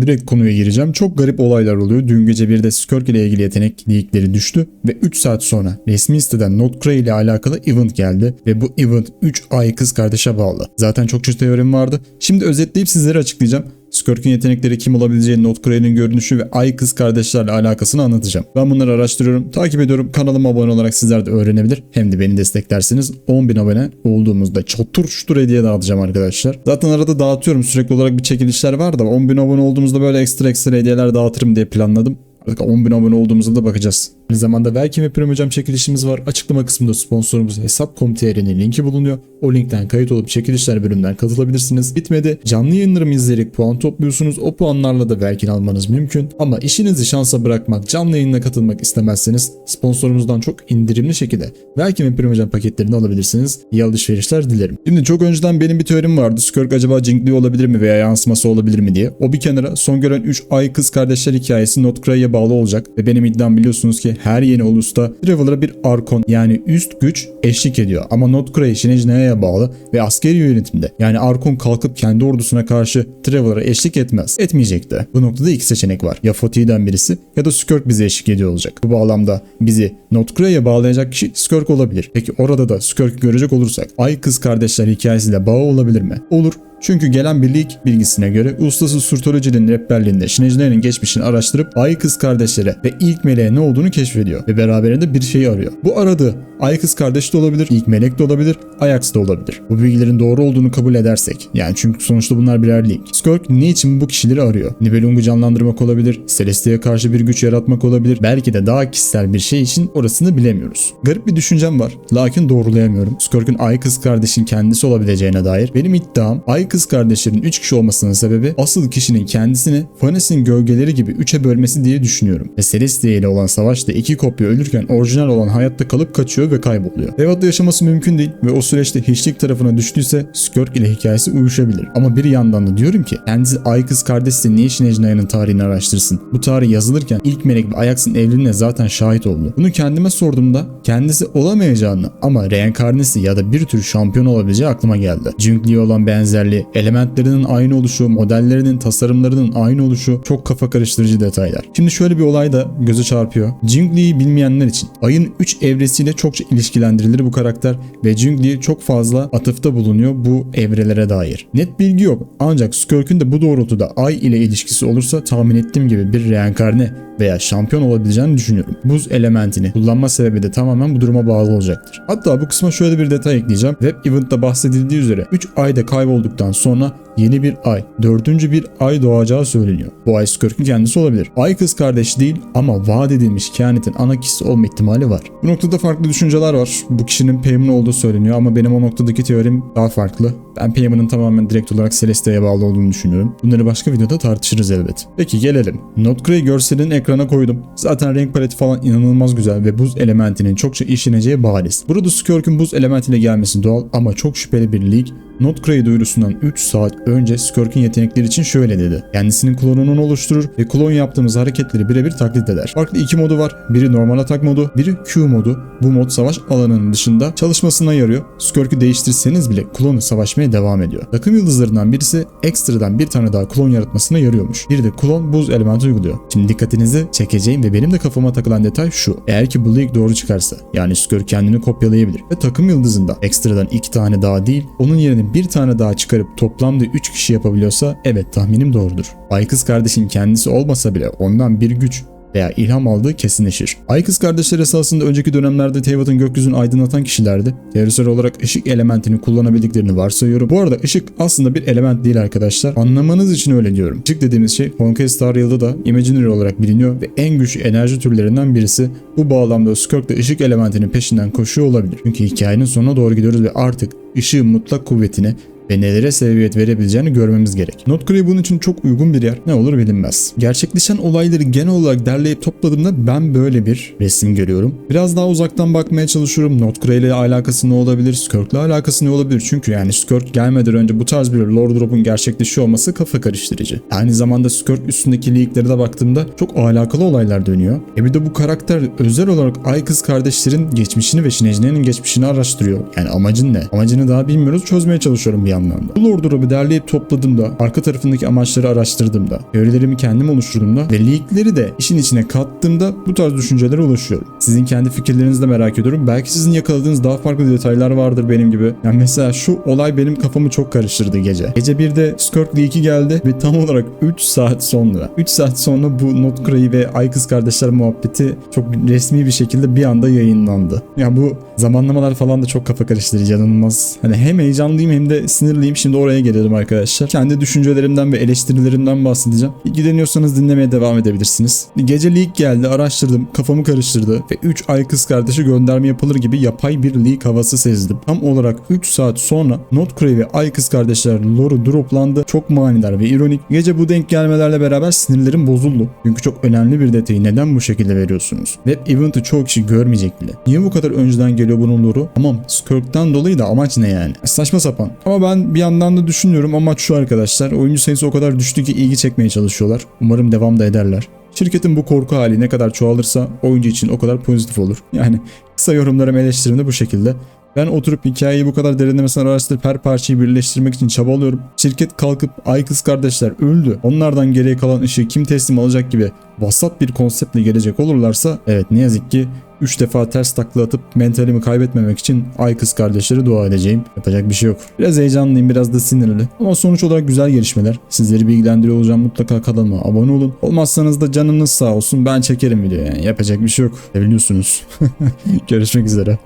Direkt konuya gireceğim. Çok garip olaylar oluyor. Dün gece bir de Skirk ile ilgili yetenek leakleri düştü ve 3 saat sonra resmi siteden Notcray ile alakalı event geldi ve bu event 3 ay kız kardeşe bağlı. Zaten çok çeşitli teorim vardı. Şimdi özetleyip sizlere açıklayacağım. Skirk'ün yetenekleri kim olabileceği, Notcray'nin görünüşü ve ay kız kardeşlerle alakasını anlatacağım. Ben bunları araştırıyorum, takip ediyorum. Kanalıma abone olarak sizler de öğrenebilir. Hem de beni desteklersiniz. 10.000 abone olduğumuzda çatır çutur hediye dağıtacağım arkadaşlar. Zaten arada dağıtıyorum. Sürekli olarak bir çekilişler var da 10.000 abone olduğumuzda böyle ekstra ekstra hediyeler dağıtırım diye planladım. Artık 10.000 abone olduğumuzda da bakacağız. Aynı zamanda belki ve Prime Hocam çekilişimiz var. Açıklama kısmında sponsorumuz Hesap.com.tr'nin linki bulunuyor. O linkten kayıt olup çekilişler bölümünden katılabilirsiniz. Bitmedi. Canlı yayınlarımı izleyerek puan topluyorsunuz. O puanlarla da belki almanız mümkün. Ama işinizi şansa bırakmak, canlı yayına katılmak istemezseniz sponsorumuzdan çok indirimli şekilde belki ve Prime Hocam paketlerini alabilirsiniz. İyi alışverişler dilerim. Şimdi çok önceden benim bir teorim vardı. Skirk acaba Jinkli olabilir mi veya yansıması olabilir mi diye. O bir kenara son gören 3 ay kız kardeşler hikayesi Notcray'e bağlı olacak ve benim iddiam biliyorsunuz ki her yeni ulusta Traveler'a bir Arkon yani üst güç eşlik ediyor. Ama Notcray Shinejina'ya bağlı ve askeri yönetimde. Yani Arkon kalkıp kendi ordusuna karşı Traveler'a eşlik etmez. Etmeyecek de. Bu noktada iki seçenek var. Ya Fatih'den birisi ya da Skirk bize eşlik ediyor olacak. Bu bağlamda bizi Notcray'e bağlayacak kişi Skirk olabilir. Peki orada da Skirk'ü görecek olursak Ay kız kardeşler hikayesiyle bağı olabilir mi? Olur. Çünkü gelen birlik bilgisine göre ustası Surtolojinin rehberliğinde Şinecilerin geçmişini araştırıp Ay kız kardeşlere ve ilk meleğe ne olduğunu keşfediyor ve beraberinde bir şeyi arıyor. Bu aradığı Ay kız kardeş de olabilir, ilk melek de olabilir, Ajax da olabilir. Bu bilgilerin doğru olduğunu kabul edersek, yani çünkü sonuçta bunlar birer link. Skirk ne için bu kişileri arıyor? Nibelung'u canlandırmak olabilir, Celestia'ya karşı bir güç yaratmak olabilir, belki de daha kişisel bir şey için orasını bilemiyoruz. Garip bir düşüncem var, lakin doğrulayamıyorum. Skirk'ün Ay kız kardeşin kendisi olabileceğine dair benim iddiam Ay kız kardeşlerin 3 kişi olmasının sebebi asıl kişinin kendisini Phanes'in gölgeleri gibi 3'e bölmesi diye düşünüyorum. Ve Celestia ile olan savaşta iki kopya ölürken orijinal olan hayatta kalıp kaçıyor ve kayboluyor. Devat'ta yaşaması mümkün değil ve o süreçte hiçlik tarafına düştüyse Skirk ile hikayesi uyuşabilir. Ama bir yandan da diyorum ki kendisi Ay kız kardeşse niye Shinejina'nın tarihini araştırsın? Bu tarih yazılırken ilk melek ve Ajax'ın evliliğine zaten şahit oldu. Bunu kendime sorduğumda kendisi olamayacağını ama reenkarnesi ya da bir tür şampiyon olabileceği aklıma geldi. Jinkli'ye olan benzerliği, elementlerinin aynı oluşu, modellerinin, tasarımlarının aynı oluşu çok kafa karıştırıcı detaylar. Şimdi şöyle bir olay da göze çarpıyor. Jingli'yi bilmeyenler için ayın 3 evresiyle çokça ilişkilendirilir bu karakter ve Jingli çok fazla atıfta bulunuyor bu evrelere dair. Net bilgi yok ancak Skirk'ün de bu doğrultuda ay ile ilişkisi olursa tahmin ettiğim gibi bir reenkarne veya şampiyon olabileceğini düşünüyorum. Buz elementini kullanma sebebi de tamamen bu duruma bağlı olacaktır. Hatta bu kısma şöyle bir detay ekleyeceğim. Web Event'ta bahsedildiği üzere 3 ayda kaybolduktan sonra yeni bir ay, dördüncü bir ay doğacağı söyleniyor. Bu ay Skirk'ün kendisi olabilir. Ay kız kardeş değil ama vaat edilmiş kehanetin ana kişisi olma ihtimali var. Bu noktada farklı düşünceler var. Bu kişinin Payman olduğu söyleniyor ama benim o noktadaki teorim daha farklı. Ben Payman'ın tamamen direkt olarak Celestia'ya bağlı olduğunu düşünüyorum. Bunları başka videoda tartışırız elbet. Peki gelelim. Notcray görselini ekrana koydum. Zaten renk paleti falan inanılmaz güzel ve buz elementinin çokça işleneceği bariz. Burada Skirk'ün buz elementiyle gelmesi doğal ama çok şüpheli bir lig Notcray duyurusundan 3 saat önce Skirk'ün yetenekleri için şöyle dedi. Kendisinin klonunu oluşturur ve klon yaptığımız hareketleri birebir taklit eder. Farklı iki modu var. Biri normal atak modu, biri Q modu. Bu mod savaş alanının dışında çalışmasına yarıyor. Skirk'ü değiştirseniz bile klonu savaşmaya devam ediyor. Takım yıldızlarından birisi ekstradan bir tane daha klon yaratmasına yarıyormuş. Bir de klon buz elementi uyguluyor. Şimdi dikkatinizi çekeceğim ve benim de kafama takılan detay şu. Eğer ki bu doğru çıkarsa yani Skirk kendini kopyalayabilir ve takım yıldızında ekstradan iki tane daha değil onun yerine bir tane daha çıkarıp toplamda 3 kişi yapabiliyorsa evet tahminim doğrudur. Ay kız kardeşin kendisi olmasa bile ondan bir güç veya ilham aldığı kesinleşir. Ay kız kardeşler esasında önceki dönemlerde Teyvat'ın gökyüzünü aydınlatan kişilerdi. Teorisel olarak ışık elementini kullanabildiklerini varsayıyorum. Bu arada ışık aslında bir element değil arkadaşlar. Anlamanız için öyle diyorum. Işık dediğimiz şey Honkai Star Rail'da da Imaginary olarak biliniyor ve en güçlü enerji türlerinden birisi. Bu bağlamda Skirk de ışık elementinin peşinden koşuyor olabilir. Çünkü hikayenin sonuna doğru gidiyoruz ve artık ışığın mutlak kuvvetini ve nelere sebebiyet verebileceğini görmemiz gerek. Notcray bunun için çok uygun bir yer. Ne olur bilinmez. Gerçekleşen olayları genel olarak derleyip topladığımda ben böyle bir resim görüyorum. Biraz daha uzaktan bakmaya çalışıyorum. Notcray ile alakası ne olabilir? Skirk ile alakası ne olabilir? Çünkü yani Skirk gelmeden önce bu tarz bir lore drop'un gerçekleşiyor olması kafa karıştırıcı. Aynı zamanda Skirk üstündeki leaklere de baktığımda çok alakalı olaylar dönüyor. E bir de bu karakter özel olarak Ay kız kardeşlerin geçmişini ve Shinejina'nın geçmişini araştırıyor. Yani amacın ne? Amacını daha bilmiyoruz. Çözmeye çalışıyorum bir anlamda. Bu Lordor'u derleyip topladığımda, arka tarafındaki amaçları araştırdığımda, teorilerimi kendim oluşturduğumda ve leakleri de işin içine kattığımda bu tarz düşüncelere ulaşıyorum. Sizin kendi fikirlerinizi de merak ediyorum. Belki sizin yakaladığınız daha farklı detaylar vardır benim gibi. Yani mesela şu olay benim kafamı çok karıştırdı gece. Gece 1'de Skirk Leak'i geldi ve tam olarak 3 saat sonra 3 saat sonra bu Notcra'yı ve Ay Kız Kardeşler muhabbeti çok resmi bir şekilde bir anda yayınlandı. Ya bu zamanlamalar falan da çok kafa karıştırıcı inanılmaz. Hani hem heyecanlıyım hem de sinirliyim. Şimdi oraya gelelim arkadaşlar. Kendi düşüncelerimden ve eleştirilerimden bahsedeceğim. İlgileniyorsanız dinlemeye devam edebilirsiniz. Gece leak geldi araştırdım kafamı karıştırdı ve 3 ay kız kardeşi gönderme yapılır gibi yapay bir leak havası sezdim. Tam olarak 3 saat sonra Notcray ve ay kız kardeşler lore'u droplandı. Çok manidar ve ironik. Gece bu denk gelmelerle beraber sinirlerim bozuldu. Çünkü çok önemli bir detayı neden bu şekilde veriyorsunuz? Web event'ı çoğu kişi görmeyecek bile. Niye bu kadar önceden geliyor bunun lore'u? Tamam Skirk'tan dolayı da amaç ne yani? Saçma sapan. Ama ben bir yandan da düşünüyorum amaç şu arkadaşlar. Oyuncu sayısı o kadar düştü ki ilgi çekmeye çalışıyorlar. Umarım devam da ederler. Şirketin bu korku hali ne kadar çoğalırsa oyuncu için o kadar pozitif olur. Yani kısa yorumlarım eleştirim de bu şekilde. Ben oturup hikayeyi bu kadar derinlemesine araştırıp her parçayı birleştirmek için çabalıyorum. Şirket kalkıp ay kız kardeşler öldü. Onlardan geriye kalan ışığı kim teslim alacak gibi vasat bir konseptle gelecek olurlarsa evet ne yazık ki 3 defa ters takla atıp mentalimi kaybetmemek için ay kız kardeşleri dua edeceğim. Yapacak bir şey yok. Biraz heyecanlıyım biraz da sinirli. Ama sonuç olarak güzel gelişmeler. Sizleri bilgilendiriyor olacağım mutlaka kanalıma abone olun. Olmazsanız da canınız sağ olsun ben çekerim video yani yapacak bir şey yok. Biliyorsunuz. Görüşmek üzere.